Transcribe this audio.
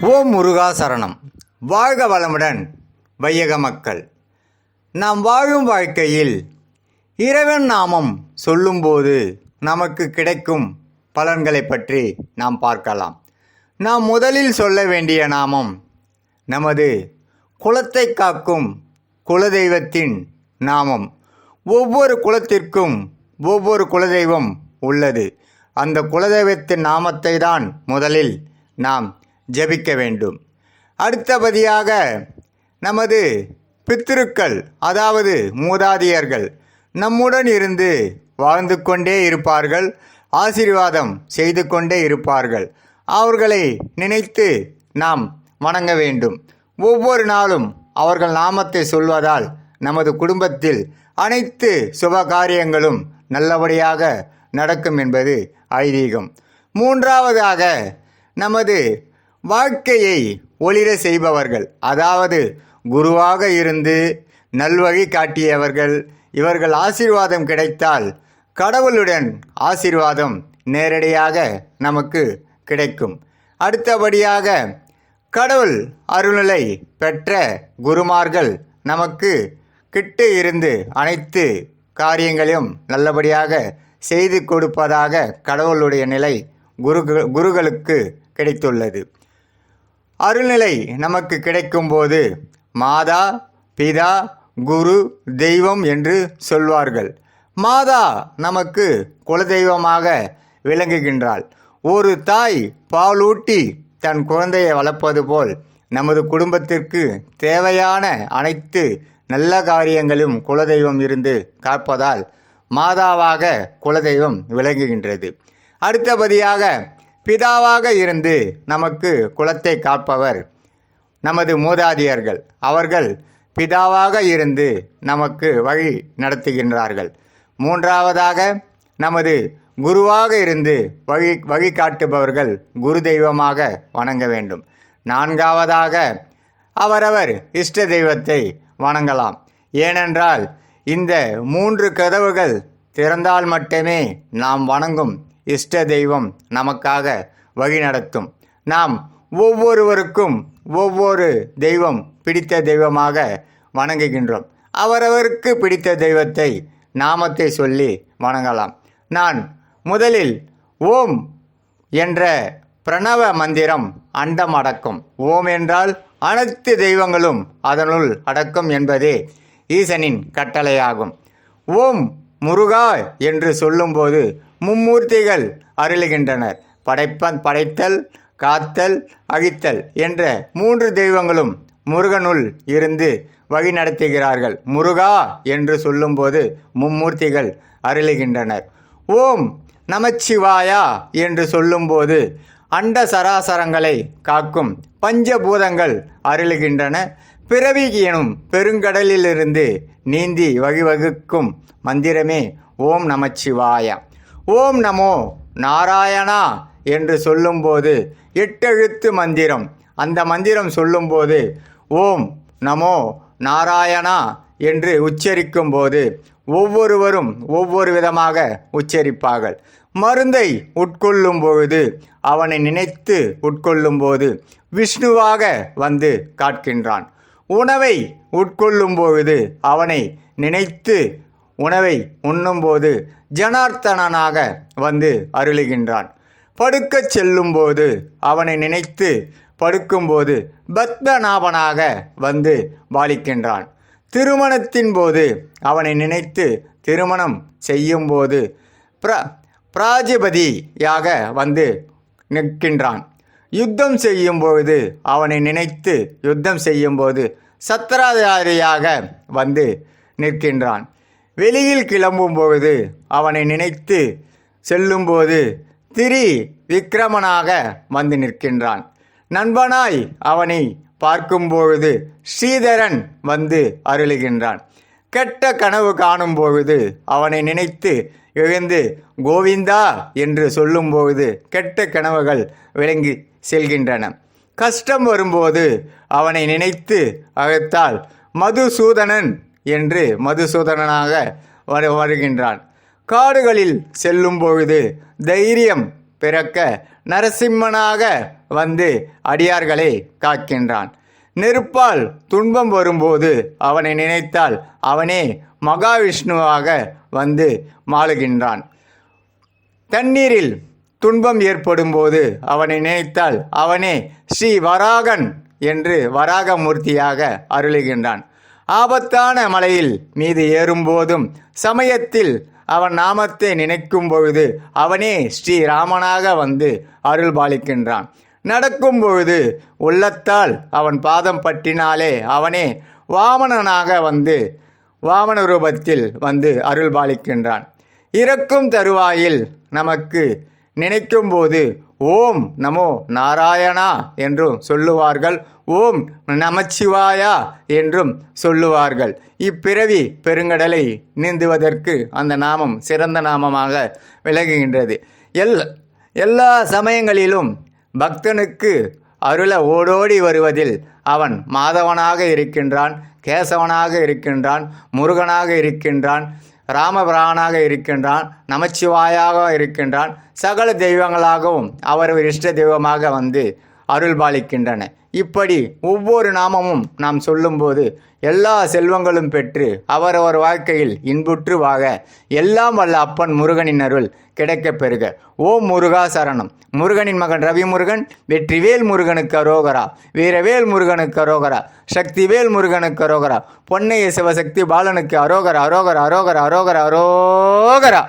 ஓம் முருகா சரணம். வாழ்க வளமுடன் வையக மக்கள். நாம் வாழும் வாழ்க்கையில் இறைவன் நாமம் சொல்லும்போது நமக்கு கிடைக்கும் பலன்களை பற்றி நாம் பார்க்கலாம். நாம் முதலில் சொல்ல வேண்டிய நாமம் நமது குலத்தை காக்கும் குலதெய்வத்தின் நாமம். ஒவ்வொரு குலத்திற்கும் ஒவ்வொரு குலதெய்வம் உள்ளது. அந்த குலதெய்வத்தின் நாமத்தை தான் முதலில் நாம் ஜெபிக்க வேண்டும். அடுத்தபடியாக நமது பித்திருக்கள் அதாவது மூதாதையர்கள் நம்முடன் இருந்து வாழ்ந்து கொண்டே இருப்பார்கள் ஆசீர்வாதம் செய்து கொண்டே இருப்பார்கள். அவர்களை நினைத்து நாம் வணங்க வேண்டும். ஒவ்வொரு நாளும் அவர்கள் நாமத்தை சொல்வதால் நமது குடும்பத்தில் அனைத்து சுப காரியங்களும் நல்லபடியாக நடக்கும் என்பது ஐதீகம். மூன்றாவதாக நமது வாழ்க்கையை ஒளிர செய்பவர்கள் அதாவது குருவாக இருந்து நல்வழி காட்டியவர்கள் இவர்கள் ஆசீர்வாதம் கிடைத்தால் கடவுளுடன் ஆசீர்வாதம் நேரடியாக நமக்கு கிடைக்கும். அடுத்தபடியாக கடவுள் அருள்நிலை பெற்ற குருமார்கள் நமக்கு கிட்டு இருந்து அனைத்து காரியங்களையும் நல்லபடியாக செய்து கொடுப்பதாக கடவுளுடைய நிலை குரு குருகளுக்கு கிடைத்துள்ளது. அருள்நிலை நமக்கு கிடைக்கும்போது மாதா பிதா குரு தெய்வம் என்று சொல்வார்கள். மாதா நமக்கு குலதெய்வமாக விளங்குகின்றாள். ஒரு தாய் பாலூட்டி தன் குழந்தையை வளர்ப்பது போல் நமது குடும்பத்திற்கு தேவையான அனைத்து நல்ல காரியங்களும் குலதெய்வம் இருந்து காப்பதால் மாதாவாக குலதெய்வம் விளங்குகின்றது. அடுத்தபடியாக பிதாவாக இருந்து நமக்கு குலத்தை காப்பவர் நமது மூதாதியர்கள். அவர்கள் பிதாவாக இருந்து நமக்கு வழி நடத்துகின்றார்கள். மூன்றாவதாக நமது குருவாக இருந்து வழி வழிகாட்டுபவர்கள் குரு தெய்வமாக வணங்க வேண்டும். நான்காவதாக அவரவர் இஷ்ட தெய்வத்தை வணங்கலாம். ஏனென்றால் இந்த மூன்று கதவுகள் திறந்தால் மட்டுமே நாம் வணங்கும் இஷ்ட தெய்வம் நமக்காக வழிநடத்தும் நாம் ஒவ்வொருவருக்கும் ஒவ்வொரு தெய்வம் பிடித்த தெய்வமாக வணங்குகின்றோம். அவரவருக்கு பிடித்த தெய்வத்தை நாமத்தை சொல்லி வணங்கலாம். நான் முதலில் ஓம் என்ற பிரணவ மந்திரம் அண்டம் அடக்கும் ஓம் என்றால் அனைத்து தெய்வங்களும் அதனுள் அடக்கும் என்பதே ஈசனின் கட்டளையாகும். ஓம் முருகா என்று சொல்லும்போது மும்மூர்த்திகள் அருளுகின்றனர். படைப்பன் படைத்தல் காத்தல் அழித்தல் என்ற மூன்று தெய்வங்களும் முருகனுள் இருந்து வழி நடத்துகிறார்கள் முருகா என்று சொல்லும்போது மும்மூர்த்திகள் அருளுகின்றனர். ஓம் நமச்சிவாயா என்று சொல்லும்போது அண்ட சராசரங்களை காக்கும் பஞ்சபூதங்கள் அருளுகின்றன. பிறவி எனும் பெருங்கடலிலிருந்து நீந்தி வழிவகுக்கும் மந்திரமே ஓம் நமச்சிவாய. ஓம் நமோ நாராயணா என்று சொல்லும்போது எட்டெழுத்து மந்திரம். அந்த மந்திரம் சொல்லும்போது ஓம் நமோ நாராயணா என்று உச்சரிக்கும் போது ஒவ்வொருவரும் ஒவ்வொரு விதமாக உச்சரிப்பார்கள். மருந்தை உட்கொள்ளும் பொழுது அவனை நினைத்து உட்கொள்ளும் போது விஷ்ணுவாக வந்து காட்கின்றான். உணவை உட்கொள்ளும் பொழுது அவனை நினைத்து உணவை உண்ணும்போது ஜனார்த்தனனாக வந்து அருளுகின்றான். படுக்கச் செல்லும்போது அவனை நினைத்து படுக்கும்போது பத்மநாபனாக வந்து பாலிக்கின்றான். திருமணத்தின் போது அவனை நினைத்து திருமணம் செய்யும்போது பிர பிராஜபதியாக வந்து நிற்கின்றான். யுத்தம் செய்யும்போது அவனை நினைத்து யுத்தம் செய்யும்போது சத்திராதாரியாக வந்து நிற்கின்றான். வெளியில் கிளம்பும் பொழுது அவனை நினைத்து செல்லும்போது திரி விக்கிரமனாக வந்து நிற்கின்றான். நண்பனாய் அவனை பார்க்கும்பொழுது ஸ்ரீதரன் வந்து அருளுகின்றான். கெட்ட கனவு காணும் பொழுது அவனை நினைத்து எழுந்து கோவிந்தா என்று சொல்லும்போது கெட்ட கனவுகள் விளங்கி செல்கின்றன. கஷ்டம் வரும்போது அவனை நினைத்து அழைத்தால் மதுசூதனன் என்று மதுசூதனனாக வரு வருகின்றான். காடுகளில் செல்லும் பொழுது தைரியம் பிறக்க நரசிம்மனாக வந்து அடியார்களை காக்கின்றான். நெருப்பால் துன்பம் வரும்போது அவனை நினைத்தால் அவனே மகாவிஷ்ணுவாக வந்து மாளுகின்றான். தண்ணீரில் துன்பம் ஏற்படும் போது அவனை நினைத்தால் அவனே ஸ்ரீ வராகன் என்று வராகமூர்த்தியாக அருளுகின்றான். ஆபத்தான மலையில் மீது ஏறும்போதும் சமயத்தில் அவன் நாமத்தை நினைக்கும் பொழுது அவனே ஸ்ரீ ராமனாக வந்து அருள் பாலிக்கின்றான் நடக்கும் பொழுது உள்ளத்தால் அவன் பாதம் பற்றினாலே அவனே வாமனனாக வந்து வாமன ரூபத்தில் வந்து அருள் பாலிக்கின்றான் இறக்கும் தருவாயில் நமக்கு நினைக்கும்போது ஓம் நமோ நாராயணா என்றும் சொல்லுவார்கள். ஓம் நமச்சிவாயா என்றும் சொல்லுவார்கள். இப்பிறவி பெருங்கடலை நீந்துவதற்கு அந்த நாமம் சிறந்த நாமமாக விளங்குகின்றது. எல் எல்லா சமயங்களிலும் பக்தனுக்கு அருள ஓடோடி வருவதில் அவன் மாதவனாக இருக்கின்றான் கேசவனாக இருக்கின்றான் முருகனாக இருக்கின்றான் ராமபிரானாக இருக்கின்றான் நமச்சிவாயாக இருக்கின்றான். சகல தெய்வங்களாகவும் அவர் இஷ்ட தெய்வமாக வந்து அருள் பாலிக்கின்றன இப்படி ஒவ்வொரு நாமமும் நாம் சொல்லும்போது எல்லா செல்வங்களும் பெற்று அவரவர் வாழ்க்கையில் இன்புற்று வாக எல்லாம் வல்ல அப்பன் முருகனின் அருள் கிடைக்கப் பெறுக. ஓம் முருகா சரணம். முருகனின் மகன் ரவி முருகன் வெற்றிவேல் முருகனுக்கு அரோகரா வீரவேல் முருகனுக்கு அரோகரா சக்திவேல் முருகனுக்கு அரோகரா பொன்னைய சிவசக்தி பாலனுக்கு அரோகரா அரோகரா அரோகரா அரோகரா அரோகரா.